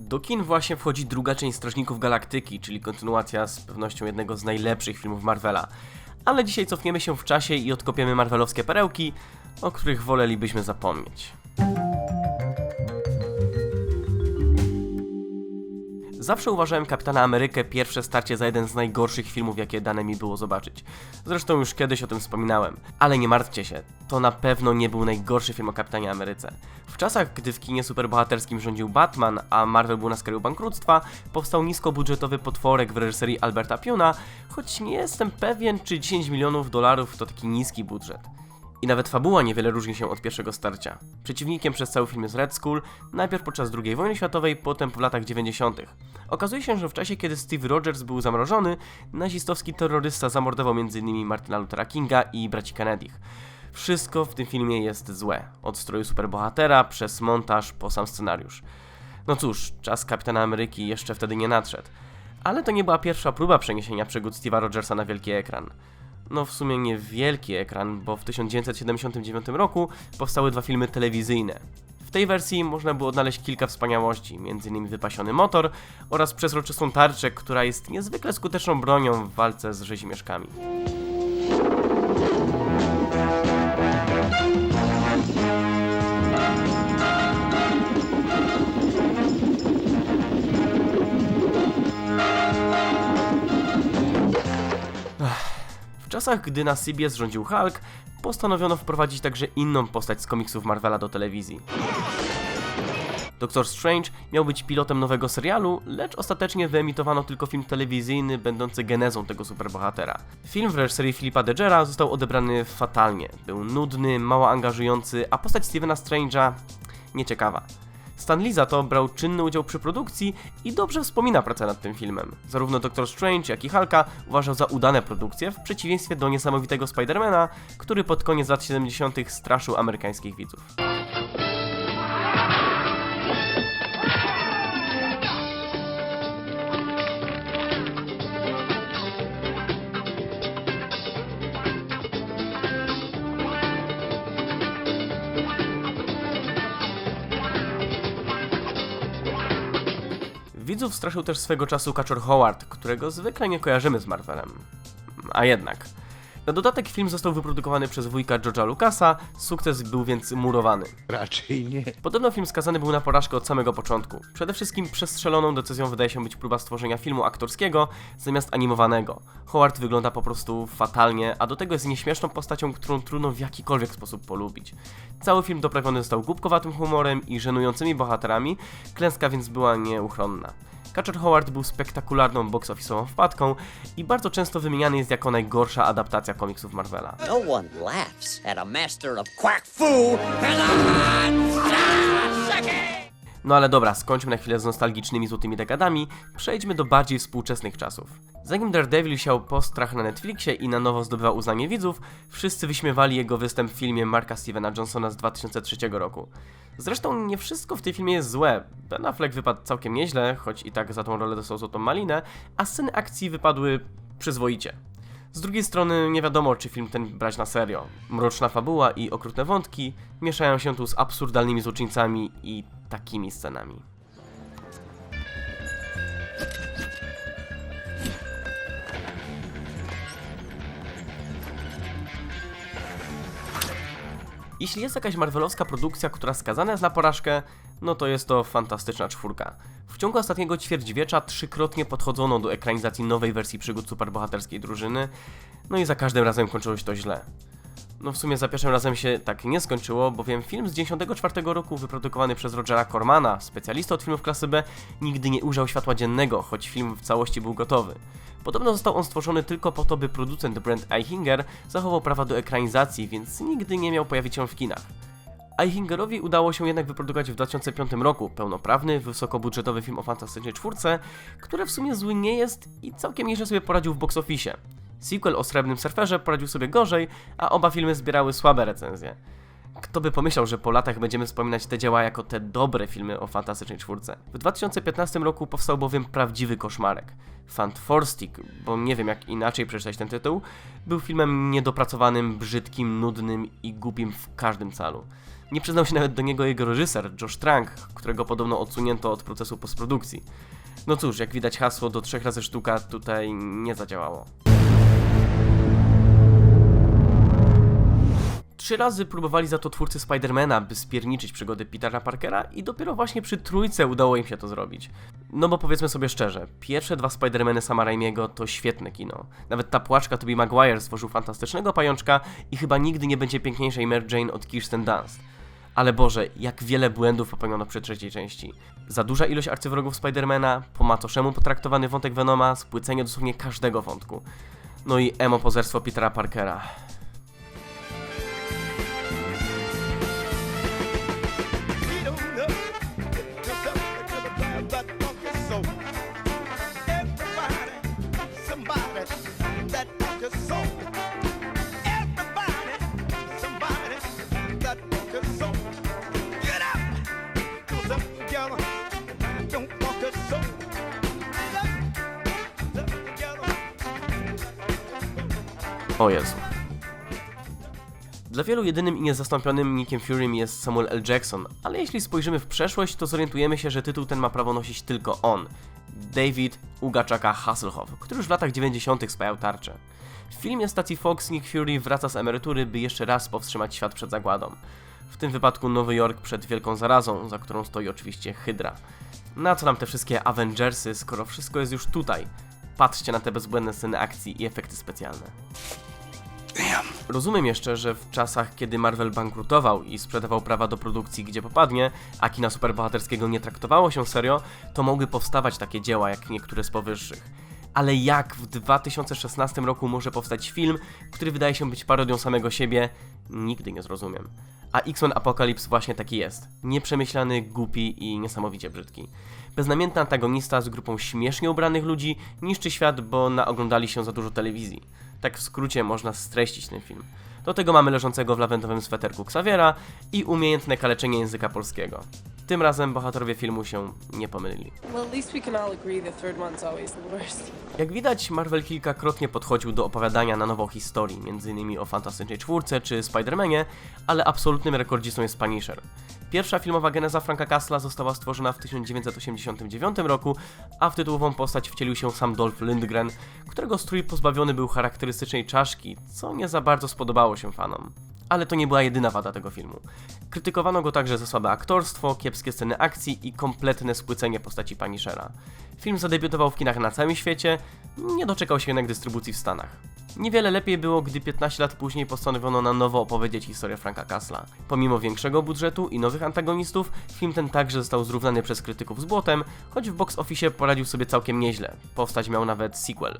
Do kin właśnie wchodzi druga część Strażników Galaktyki, czyli kontynuacja z pewnością jednego z najlepszych filmów Marvela. Ale dzisiaj cofniemy się w czasie i odkopiemy marvelowskie perełki, o których wolelibyśmy zapomnieć. Zawsze uważałem Kapitana Amerykę pierwsze starcie za jeden z najgorszych filmów, jakie dane mi było zobaczyć. Zresztą już kiedyś o tym wspominałem. Ale nie martwcie się, to na pewno nie był najgorszy film o Kapitanie Ameryce. W czasach, gdy w kinie superbohaterskim rządził Batman, a Marvel był na skraju bankructwa, powstał niskobudżetowy potworek w reżyserii Alberta Piuna, choć nie jestem pewien, czy 10 milionów dolarów to taki niski budżet. I nawet fabuła niewiele różni się od pierwszego starcia. Przeciwnikiem przez cały film jest Red Skull, najpierw podczas II wojny światowej, potem w latach 90. Okazuje się, że w czasie, kiedy Steve Rogers był zamrożony, nazistowski terrorysta zamordował m.in. Martina Luthera Kinga i braci Kennedych. Wszystko w tym filmie jest złe. Od stroju superbohatera, przez montaż, po sam scenariusz. No cóż, czas Kapitana Ameryki jeszcze wtedy nie nadszedł. Ale to nie była pierwsza próba przeniesienia przygód Steve'a Rogersa na wielki ekran. No w sumie nie wielki ekran, bo w 1979 roku powstały dwa filmy telewizyjne. W tej wersji można było odnaleźć kilka wspaniałości, m.in. wypasiony motor oraz przezroczystą tarczę, która jest niezwykle skuteczną bronią w walce z rzezimieszkami. Czasach, gdy na CBS rządził Hulk, postanowiono wprowadzić także inną postać z komiksów Marvela do telewizji. Doctor Strange miał być pilotem nowego serialu, lecz ostatecznie wyemitowano tylko film telewizyjny będący genezą tego superbohatera. Film w reżyserii Philipa Degera został odebrany fatalnie. Był nudny, mało angażujący, a postać Stevena Strange'a nieciekawa. Stan Lee za to brał czynny udział przy produkcji i dobrze wspomina pracę nad tym filmem. Zarówno Doctor Strange, jak i Hulka uważał za udane produkcje, w przeciwieństwie do niesamowitego Spidermana, który pod koniec lat 70. straszył amerykańskich widzów. Widzów straszył też swego czasu Kaczor Howard, którego zwykle nie kojarzymy z Marvelem. A jednak. Na dodatek film został wyprodukowany przez wujka George'a Lucasa, sukces był więc murowany. Raczej nie. Podobno film skazany był na porażkę od samego początku. Przede wszystkim przestrzeloną decyzją wydaje się być próba stworzenia filmu aktorskiego zamiast animowanego. Howard wygląda po prostu fatalnie, a do tego jest nieśmieszną postacią, którą trudno w jakikolwiek sposób polubić. Cały film doprawiony został głupkowatym humorem i żenującymi bohaterami, klęska więc była nieuchronna. Catcher Howard był spektakularną box office'ową wpadką i bardzo często wymieniany jest jako najgorsza adaptacja komiksów Marvela. No one laughs at a master of quack fu and a No ale dobra, skończmy na chwilę z nostalgicznymi złotymi dekadami, przejdźmy do bardziej współczesnych czasów. Zanim Daredevil siał postrach na Netflixie i na nowo zdobywał uznanie widzów, wszyscy wyśmiewali jego występ w filmie Marka Stevena Johnsona z 2003 roku. Zresztą nie wszystko w tym filmie jest złe. Ben Affleck wypadł całkiem nieźle, choć i tak za tą rolę dostał złotą malinę, a sceny akcji wypadły przyzwoicie. Z drugiej strony nie wiadomo, czy film ten brać na serio. Mroczna fabuła i okrutne wątki mieszają się tu z absurdalnymi złoczyńcami i takimi scenami. Jeśli jest jakaś marvelowska produkcja, która skazana jest na porażkę, no to jest to fantastyczna czwórka. W ciągu ostatniego ćwierćwiecza trzykrotnie podchodzono do ekranizacji nowej wersji przygód superbohaterskiej drużyny, no i za każdym razem kończyło się to źle. No w sumie za pierwszym razem się tak nie skończyło, bowiem film z 1994 roku wyprodukowany przez Rogera Cormana, specjalista od filmów klasy B, nigdy nie ujrzał światła dziennego, choć film w całości był gotowy. Podobno został on stworzony tylko po to, by producent Brent Eichinger zachował prawa do ekranizacji, więc nigdy nie miał pojawić się w kinach. Eichingerowi udało się jednak wyprodukować w 2005 roku pełnoprawny, wysokobudżetowy film o fantastycznej czwórce, który w sumie zły nie jest i całkiem nieźle sobie poradził w box office. Sequel o Srebrnym Surferze poradził sobie gorzej, a oba filmy zbierały słabe recenzje. Kto by pomyślał, że po latach będziemy wspominać te dzieła jako te dobre filmy o fantastycznej czwórce. W 2015 roku powstał bowiem prawdziwy koszmarek. Fantastic, bo nie wiem jak inaczej przeczytać ten tytuł, był filmem niedopracowanym, brzydkim, nudnym i głupim w każdym calu. Nie przyznał się nawet do niego jego reżyser, Josh Trank, którego podobno odsunięto od procesu postprodukcji. No cóż, jak widać hasło do trzech razy sztuka tutaj nie zadziałało. Trzy razy próbowali za to twórcy Spidermana, by spierniczyć przygody Petera Parkera i dopiero właśnie przy trójce udało im się to zrobić. No bo powiedzmy sobie szczerze, pierwsze dwa Spidermany Sama Raimiego to świetne kino. Nawet ta płaczka Tobey Maguire stworzył fantastycznego pajączka i chyba nigdy nie będzie piękniejszej Mary Jane od Kirsten Dunst. Ale Boże, jak wiele błędów popełniono przy trzeciej części. Za duża ilość arcywrogów Spidermana, po macoszemu potraktowany wątek Venoma, spłycenie dosłownie każdego wątku. No i emo pozerstwo Petera Parkera. O Jezu. Dla wielu jedynym i niezastąpionym Nickiem Furym jest Samuel L. Jackson, ale jeśli spojrzymy w przeszłość, to zorientujemy się, że tytuł ten ma prawo nosić tylko on. David Ugachaka Hasselhoff, który już w latach 90. spajał tarczę. W filmie stacji Fox Nick Fury wraca z emerytury, by jeszcze raz powstrzymać świat przed zagładą. W tym wypadku Nowy Jork przed wielką zarazą, za którą stoi oczywiście Hydra. Na co nam te wszystkie Avengersy, skoro wszystko jest już tutaj? Patrzcie na te bezbłędne sceny akcji i efekty specjalne. Rozumiem jeszcze, że w czasach, kiedy Marvel bankrutował i sprzedawał prawa do produkcji gdzie popadnie, a kina superbohaterskiego nie traktowało się serio, to mogły powstawać takie dzieła jak niektóre z powyższych. Ale jak w 2016 roku może powstać film, który wydaje się być parodią samego siebie, nigdy nie zrozumiem. A X-Men Apocalypse właśnie taki jest. Nieprzemyślany, głupi i niesamowicie brzydki. Beznamiętny antagonista z grupą śmiesznie ubranych ludzi niszczy świat, bo naoglądali się za dużo telewizji. Tak w skrócie można streścić ten film. Do tego mamy leżącego w lawendowym sweterku Xaviera i umiejętne kaleczenie języka polskiego. Tym razem bohaterowie filmu się nie pomylili. Jak widać, Marvel kilkakrotnie podchodził do opowiadania na nowo historii, m.in. o Fantastycznej Czwórce czy Spider-Manie, ale absolutnym rekordzistą jest Punisher. Pierwsza filmowa geneza Franka Castla została stworzona w 1989 roku, a w tytułową postać wcielił się sam Dolph Lundgren, którego strój pozbawiony był charakterystycznej czaszki, co nie za bardzo spodobało się fanom. Ale to nie była jedyna wada tego filmu. Krytykowano go także za słabe aktorstwo, kiepskie sceny akcji i kompletne spłycenie postaci Punishera. Film zadebiutował w kinach na całym świecie, nie doczekał się jednak dystrybucji w Stanach. Niewiele lepiej było, gdy 15 lat później postanowiono na nowo opowiedzieć historię Franka Castla. Pomimo większego budżetu i nowych antagonistów, film ten także został zrównany przez krytyków z błotem, choć w box office poradził sobie całkiem nieźle. Powstać miał nawet sequel.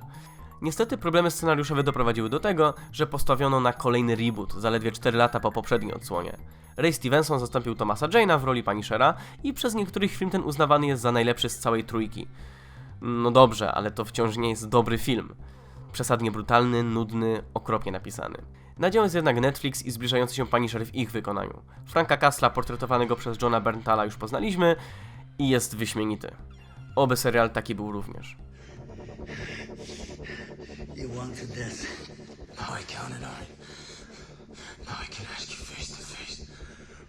Niestety problemy scenariuszowe doprowadziły do tego, że postawiono na kolejny reboot zaledwie 4 lata po poprzedniej odsłonie. Ray Stevenson zastąpił Thomasa Jane'a w roli Punishera i przez niektórych film ten uznawany jest za najlepszy z całej trójki. No dobrze, ale to wciąż nie jest dobry film. Przesadnie brutalny, nudny, okropnie napisany. Nadzieją jest jednak Netflix i zbliżający się Punisher w ich wykonaniu. Franka Castla, portretowanego przez Johna Berntala, już poznaliśmy i jest wyśmienity. Oby serial taki był również. You wanted this. Now I counted on it. Now I can ask you face to face.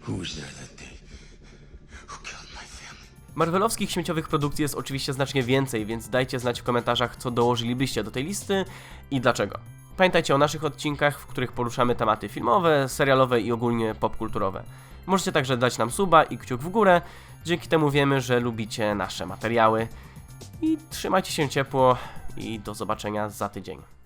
Who was there that day? Who killed my family? Marvelowskich śmieciowych produkcji jest oczywiście znacznie więcej, więc dajcie znać w komentarzach, co dołożylibyście do tej listy i dlaczego. Pamiętajcie o naszych odcinkach, w których poruszamy tematy filmowe, serialowe i ogólnie popkulturowe. Możecie także dać nam suba i kciuk w górę, dzięki temu wiemy, że lubicie nasze materiały. I trzymajcie się ciepło i do zobaczenia za tydzień.